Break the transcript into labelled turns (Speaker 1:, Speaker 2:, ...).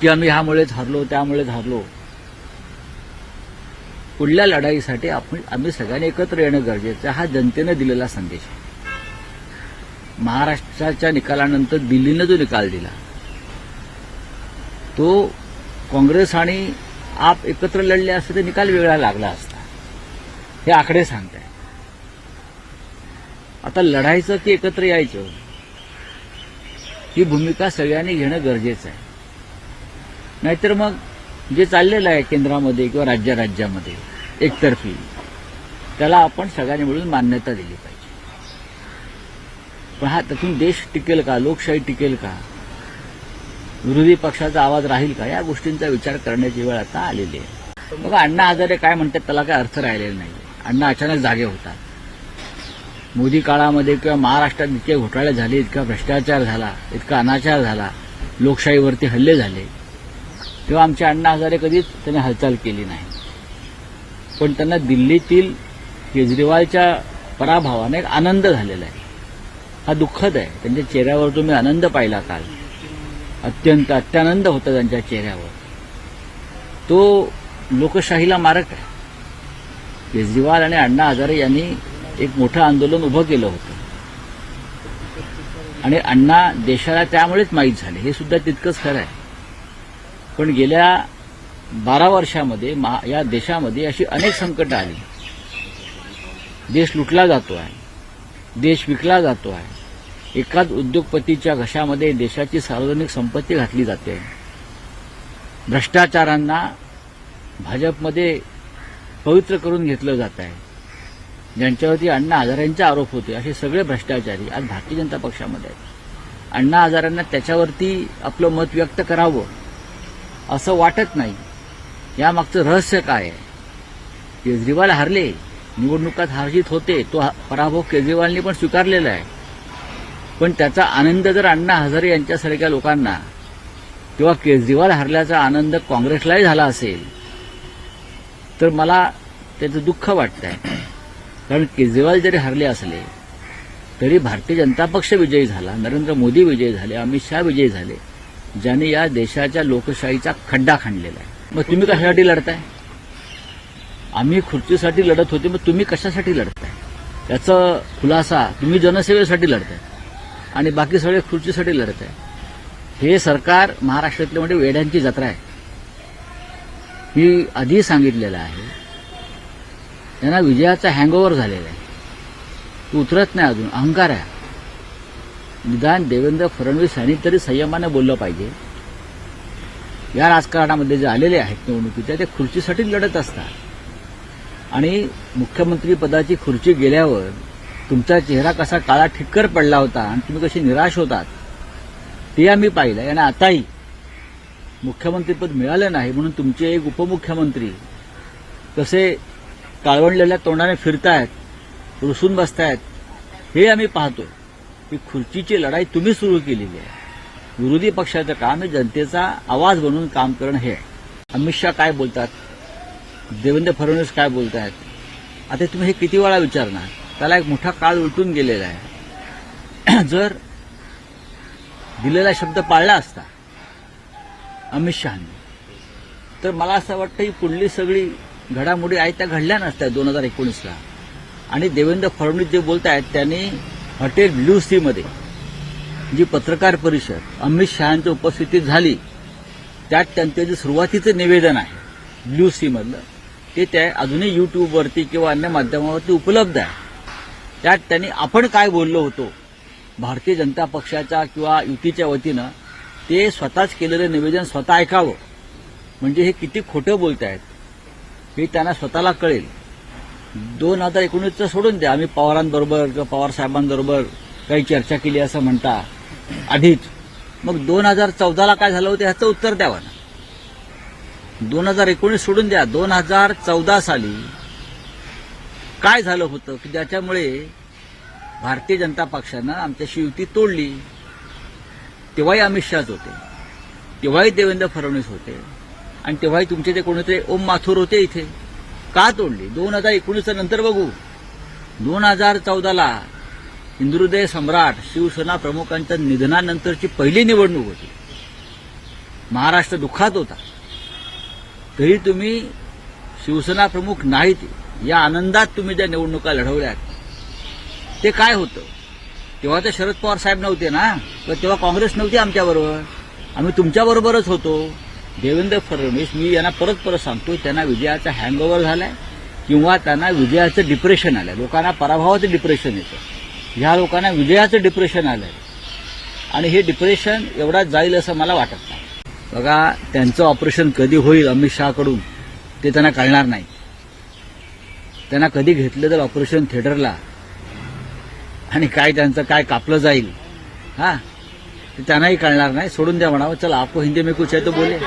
Speaker 1: की आम्ही ह्यामुळेच हरलो त्यामुळेच हरलो. पुढल्या लढाईसाठी आपण आम्ही सगळ्यांनी एकत्र येणं गरजेचं हा जनतेनं दिलेला संदेश आहे. महाराष्ट्राच्या निकालानंतर दिल्लीनं जो निकाल दिला तो काँग्रेस आणि आप एकत्र लढले असते तर निकाल वेगळा लागला असता. हे आकडे सांगताय. आता लढायचं की एकत्र यायचं ही भूमिका सगळ्यांनी घेणं गरजेचं आहे. नाहीतर मग जे चाललेलं आहे केंद्रामध्ये किंवा राज्य राज्यामध्ये एकतर्फी त्याला आपण सगळ्यांनी मिळून मान्यता दिली पाहिजे. पण हा त्यातून देश टिकेल का? लोकशाही टिकेल का? विरोधी पक्षाचा आवाज राहील का? या गोष्टींचा विचार करण्याची वेळ आता आलेली आहे. बघा अण्णा हजारे काय म्हणतात त्याला काय अर्थ राहिलेला नाही. अण्णा अचानक जागे होतात. मोदी काळामध्ये किंवा महाराष्ट्रात इतके घोटाळे झाले इतका भ्रष्टाचार झाला इतका अनाचार झाला लोकशाहीवरती हल्ले झाले. तेव्हा आमचे अण्णा हजारे कधीच त्यांनी हालचाल केली नाही. पण त्यांना दिल्लीतील केजरीवालच्या पराभवाने एक आनंद झालेला आहे. हा दुःखद आहे. त्यांच्या चेहऱ्यावर तुम्ही आनंद पाहिला काल. अत्यंत अत्यानंद होता त्यांच्या चेहऱ्यावर. तो लोकशाहीला मारक आहे. केजरीवाल आणि अण्णा हजारे यांनी एक मोठं आंदोलन उभं केलं होतं. आणि अण्णा देशाला त्यामुळेच माहीत झाले. हे सुद्धा तितकंच खरं आहे. पण गेल्या बारा वर्षामध्ये महा- या देशामध्ये अशी अनेक संकटं आली. देश लुटला जातो आहे. देश विकला जातो आहे. एकाच उद्योगपतीच्या घशामध्ये देशाची सार्वजनिक संपत्ती घातली जाते. भ्रष्टाचारांना भाजपमध्ये पवित्र करून घेतलं जात आहे. ज्यांच्यावरती अण्णा हजारांचे आरोप होते असे सगळे भ्रष्टाचारी आज भारतीय जनता पक्षामध्ये आहेत. अण्णा हजारांना त्याच्यावरती आपलं मत व्यक्त करावं. असं वाटत नाही. यामागचं रहस्य काय आहे? केजरीवाल हरले. निवडणुकात हारजीत होते. तो पराभव केजरीवालने पण स्वीकारलेला आहे. पण त्याचा आनंद जर अण्णा हजारे यांच्यासारख्या लोकांना किंवा केजरीवाल हरल्याचा आनंद काँग्रेसलाही झाला असेल. तर मला त्याचं दुःख वाटतंय. कारण केजरीवाल जरी हरले असले तरी भारतीय जनता पक्ष विजयी झाला. नरेंद्र मोदी विजयी झाले. अमित शहा विजयी झाले. ज्याने या देशाच्या लोकशाहीचा खड्डा खाणलेला आहे. मग तुम्ही कशासाठी लढताय? आम्ही खुर्चीसाठी लढत होते मग तुम्ही कशासाठी लढताय? याचा खुलासा तुम्ही जनसेवेसाठी लढताय आणि बाकी सगळे खुर्चीसाठी लढत आहे हे सरकार महाराष्ट्रातले म्हणजे वेड्यांची जत्रा आहे. मी आधी सांगितलेलं आहे त्यांना विजयाचा हँगओव्हर झालेला आहे. तू उतरत नाही अजून अहंकार आहे. निदान देवेंद्र फडणवीस यांनी तरी संयमाने बोललं पाहिजे. या राजकारणामध्ये जे आलेले आहेत निवडणुकीच्या ते खुर्चीसाठी लढत असतात. आणि मुख्यमंत्री पदाची खुर्ची गेल्यावर तुमचा चेहरा कसा काळा ठिक्कर पडला होता आणि तुम्ही कशी निराश होतात ते आम्ही पाहिलं आणि आताही मुख्यमंत्रीपद मिळालं नाही म्हणून तुमचे एक उपमुख्यमंत्री कसे काळवंडलेल्या तोंडाने फिरतायत रुसून बसतायत हे आम्ही पाहतोय. की खुर्चीची लढाई तुम्ही सुरू केलेली आहे. विरोधी पक्षाचं काम आहे जनतेचा आवाज बनवून काम करणं हे अमित शहा काय बोलतात? देवेंद्र फडणवीस काय बोलतायत? आता तुम्ही हे किती वेळा विचारणार? त्याला एक मोठा काळ उलटून गेलेला आहे. जर दिलेला शब्द पाळला असता अमित शहानी तर मला असं वाटतं ही पुढली सगळी घडामोडी आहेत त्या घडल्या नसत्या दोन हजार एकोणीसला. आणि देवेंद्र फडणवीस जे बोलत आहेत त्यांनी हॉटेल ब्ल्यू सीमध्ये जी पत्रकार परिषद अमित शहाच्या उपस्थितीत झाली त्यात त्यांचं जे सुरुवातीचं निवेदन आहे ब्ल्यू सीमधलं ते त्या अजूनही यूट्यूबवरती किंवा अन्य माध्यमावरती उपलब्ध आहे. त्यात त्यांनी आपण काय बोललो होतो भारतीय जनता पक्षाच्या किंवा युतीच्या वतीनं ते स्वतःच केलेलं निवेदन स्वतः ऐकावं. म्हणजे हे किती खोटं बोलत आहेत हे त्यांना स्वतःला कळेल. दोन हजार एकोणीसचं सोडून द्या. आम्ही पवारांबरोबर किंवा पवार साहेबांबरोबर काही चर्चा केली असं म्हणता आधीच. मग दोन हजार चौदाला काय झालं होतं ह्याचं उत्तर द्यावं ना दोन हजार एकोणीस सोडून द्या. दोन हजार चौदा साली काय झालं होतं की ज्याच्यामुळे भारतीय जनता पक्षानं आमच्याशी युती तोडली. तेव्हाही अमित शहाच होते. तेव्हाही देवेंद्र फडणवीस होते. आणि तेव्हाही तुमचे ते कोणीतरी ओम माथुर होते इथे. का तोडली? दोन हजार एकोणीसच्या नंतर बघू. दोन हजार चौदाला इंद्रुदय सम्राट शिवसेना प्रमुखांच्या निधनानंतरची पहिली निवडणूक होती. महाराष्ट्र दुःखात होता. तरी तुम्ही शिवसेना प्रमुख नाहीत. या आनंदात तुम्ही ज्या निवडणुका लढवल्यात. ते काय होतं? तेव्हा तर शरद पवार साहेब नव्हते ना? तर तेव्हा काँग्रेस नव्हती आमच्याबरोबर. आम्ही तुमच्याबरोबरच होतो. देवेंद्र फडणवीस मी यांना परत परत सांगतो त्यांना विजयाचा हँगओव्हर झालाय किंवा त्यांना विजयाचं डिप्रेशन आलंय. लोकांना पराभवाचं डिप्रेशन येतं. ह्या लोकांना विजयाचं डिप्रेशन आलंय. आणि हे डिप्रेशन एवढा जाईल असं मला वाटत नाही. बघा त्यांचं ऑपरेशन कधी होईल अमित शहाकडून ते त्यांना कळणार नाही. त्यांना कधी घेतलं तर ऑपरेशन थिएटरला आणि काय त्यांचं काय कापलं जाईल. हां? त्यांनाही कळणार नाही. सोडून द्या म्हणावं. चला आपको हिंदी में कुछ है तो बोले.